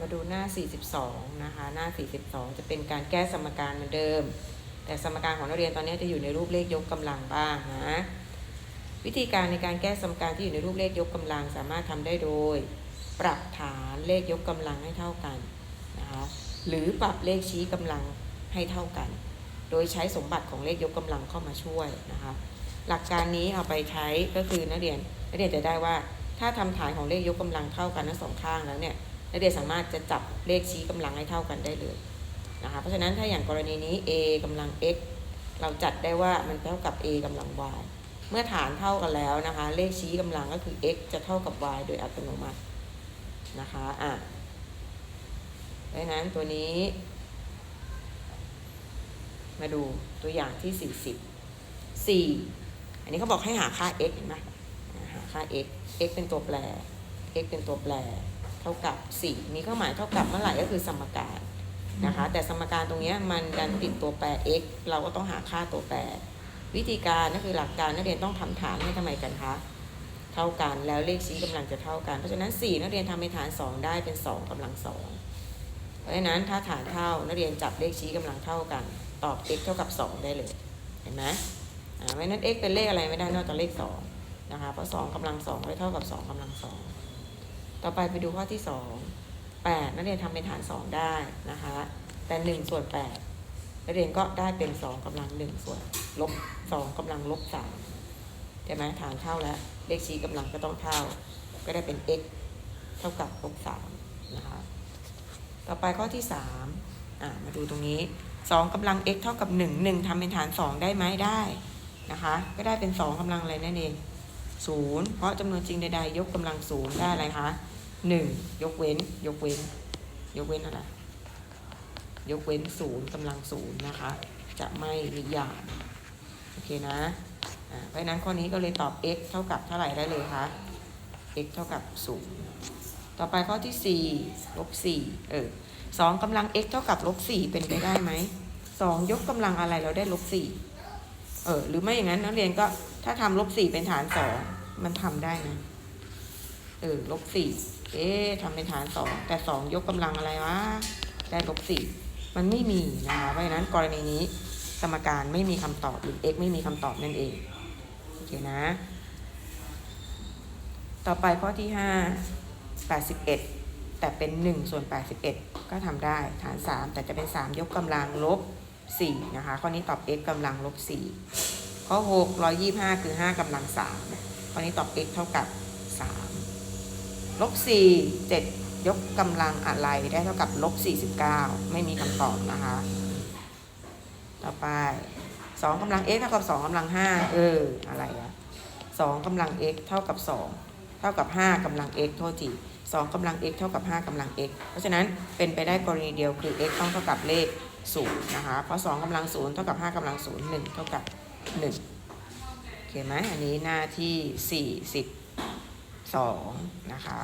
มาดูหน้า 42 นะคะ หน้า 42 จะเป็นการแก้สมการเหมือนเดิม แต่สมการของนักเรียนตอนนี้จะอยู่ในรูปเลขยกกำลังบ้างนะวิธีการในการแก้สมการที่อยู่ในรูปเลขยกกำลังสามารถทำได้โดย ปรับฐานเลขยกกำลังให้เท่ากันนะคะหรือปรับเลขชี้กำลังให้เท่ากัน โดยใช้สมบัติของเลขยกกำลังเข้ามาช่วยนะคะหลักการนี้เอาไปใช้ก็คือนักเรียนนักเรียนจะได้ว่าถ้าทำฐานของเลขยกกำลังเท่ากันทั้งสองข้างแล้วเนี่ย นักเรียนสามารถจะจับเลขชี้กำลังให้เท่ากันได้เลยนะคะเพราะฉะนั้นถ้าอย่างกรณีนี้ a กำลัง x เราจัดได้ว่ามันเท่ากับ a กำลัง y เมื่อฐานเท่ากันแล้วนะคะ เลขชี้กำลังก็คือ x จะเท่ากับ y โดยอัตโนมัตินะคะอะดังนั้นตัวนี้ มาดูตัวอย่างที่ 40 4 อันนี้เขาบอกให้หาค่า x เห็นไหมหาค่า x x เป็นตัวแปร x เป็นตัวแปร เท่ากับ 4 มีเครื่องหมายเท่ากับเมื่อไหร่ก็คือสมการนะคะแต่สมการตรงนี้มันดันติดตัวแปร x เราก็ต้องหาค่าตัวแปร วิธีการก็คือหลักการนักเรียนต้องทำฐานให้ทำไมกันคะเท่ากันแล้วเลขชี้กำลังจะเท่ากัน เพราะฉะนั้น 4 นักเรียนทำเป็นฐาน 2 ได้เป็น 2กำลัง 2 เพราะฉะนั้นถ้าฐานเท่านักเรียนจับเลขชี้กำลังเท่ากัน ตอบ x เท่ากับ 2 ได้เลยเห็นไหมอ่าเพราะฉะนั้น x เป็นเลขอะไรไม่ได้นอกจากเลข2นะคะเพราะ2กำลัง2ก็เท่ากับ 2กำลัง 2 ต่อไปไปดูข้อที่2 8นักเรียนทำเป็นฐาน2ได้นะคะ แต่1ส่วน8นักเรียนก็ได้เป็น2กำลัง1ส่วนลบ2กำลังลบ3ใช่ไหมฐานเท่าแล้ว เลขชี้กำลังก็ต้องเท่า ก็ได้เป็น x เท่ากับลบ3นะคะ ต่อไปข้อที่3อ่ามาดูตรงนี้2กำลัง x เท่ากับ1 1ทำเป็นฐาน2ได้ไหมได้นะคะ ก็ได้เป็น2กำลังอะไรนั่นเอง 0 เพราะจำนวนจริงใดๆ ยกกำลัง0ได้อะไรคะ 1 ยกเว้น ยกเว้น ยกเว้นอะไร ยกเว้น0กำลัง0นะคะ จะไม่มีอย่างโอเคนะเพราะฉะนั้นข้อนี้ก็เลยตอบ x เท่ากับเท่าไหร่ได้เลยคะ x เท่ากับ 0 ต่อไปข้อที่4ลบ4เออ2กำลัง x เท่ากับลบ4เป็นไปได้ไหม 2 ยกกำลังอะไรเราได้ลบ4เออหรือไม่อย่างนั้นนักเรียนก็ ถ้าทำลบ4เป็นฐาน2มันทำได้นะเออลบ4เอ๊ะทำเป็นฐาน2แต่2ยกกำลังอะไรวะได้ลบ4มันไม่มีนะคะเพราะฉะนั้นกรณีนี้สมการไม่มีคำตอบหรือ x ไม่มีคำตอบนั่นเองโอเคนะ ต่อไปข้อที่5 81แปดสิบเอ็ดแต่เป็น1ส่วน81ก็ทำได้ฐาน3แต่จะเป็น3ยกกำลังลบ4นะคะข้อนี้ตอบ x กำลังลบ4 ข้อ6 125คือ5กำลัง3ข้อนนี้ตอบ x เท่ากับ3ลบ4 7ยกกำลังอะไรได้เท่ากับลบ49ไม่มีคำตอบนะคะ ต่อไป2กำลัง x เท่ากับ2กำลัง5เออ อะไรอะ2กำลัง x เท่ากับ2เท่ากับ5กำลัง x โทษที2กำลัง x เท่ากับ 5กำลัง x เพราะฉะนั้นเป็นไปได้กรณีเดียวคือ x ต้องเท่ากับเลข0นะคะ เพราะ 2กำลัง0เท่ากับ 5กำลัง0 1 เท่ากับ หนึ่งโอเคไหมอันนี้หน้าที่สี่สิบสองนะคะ